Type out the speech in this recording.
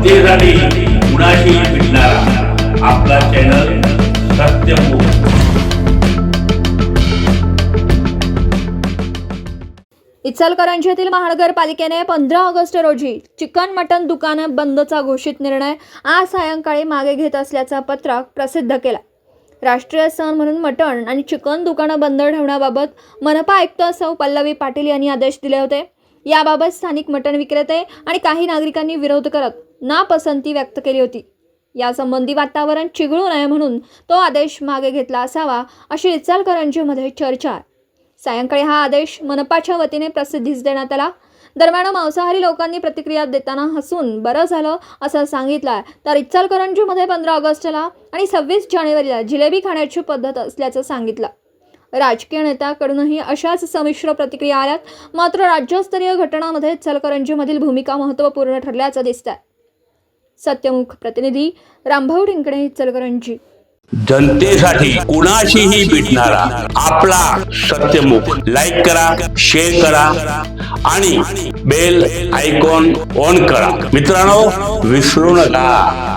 जनतेसाठी कुणाशी भेटणारा आपला चॅनल सत्यमुख इचलकरंजीतील महानगरपालिकेने पंधरा ऑगस्ट रोजी चिकन मटन दुकानं बंदचा घोषित निर्णय आज सायंकाळी मागे घेत असल्याचा पत्रक प्रसिद्ध केला. राष्ट्रीय सण म्हणून मटण आणि चिकन दुकानं बंद ठेवण्याबाबत मनपा आयुक्त सौ पल्लवी पाटील यांनी आदेश दिले होते. याबाबत स्थानिक मटण विक्रेते आणि काही नागरिकांनी विरोध करत नापसंती व्यक्त केली होती. यासंबंधी वातावरण चिघळू नये म्हणून तो आदेश मागे घेतला असावा अशी इचलकरंजीमध्ये चर्चा आहे. सायंकाळी हा आदेश मनपाच्या वतीने प्रसिद्धीस देण्यात आला. दरम्यान मांसाहारी लोकांनी प्रतिक्रिया देताना हसून बरं झालं असं सांगितलं आहे तर इचलकरंजीमध्ये पंधरा ऑगस्टला आणि सव्वीस जानेवारीला जिलेबी खाण्याची पद्धत असल्याचं सांगितलं. राजकीय नेत्याकडूनही अशाच संमिश्र प्रतिक्रिया आल्यात. मात्र राज्यस्तरीय घटनामध्ये इचलकरंजीमधील भूमिका महत्त्वपूर्ण ठरल्याचं दिसतंय. सत्यमुख प्रतिनिधी रामभाऊ ढिंकणे इचलकरंजी जनतेसाठी कुणाशीही भेटणारा आपला सत्यमुख. लाईक करा शेअर करा आणि बेल आयकॉन ऑन करा. मित्रांनो विसरू नका.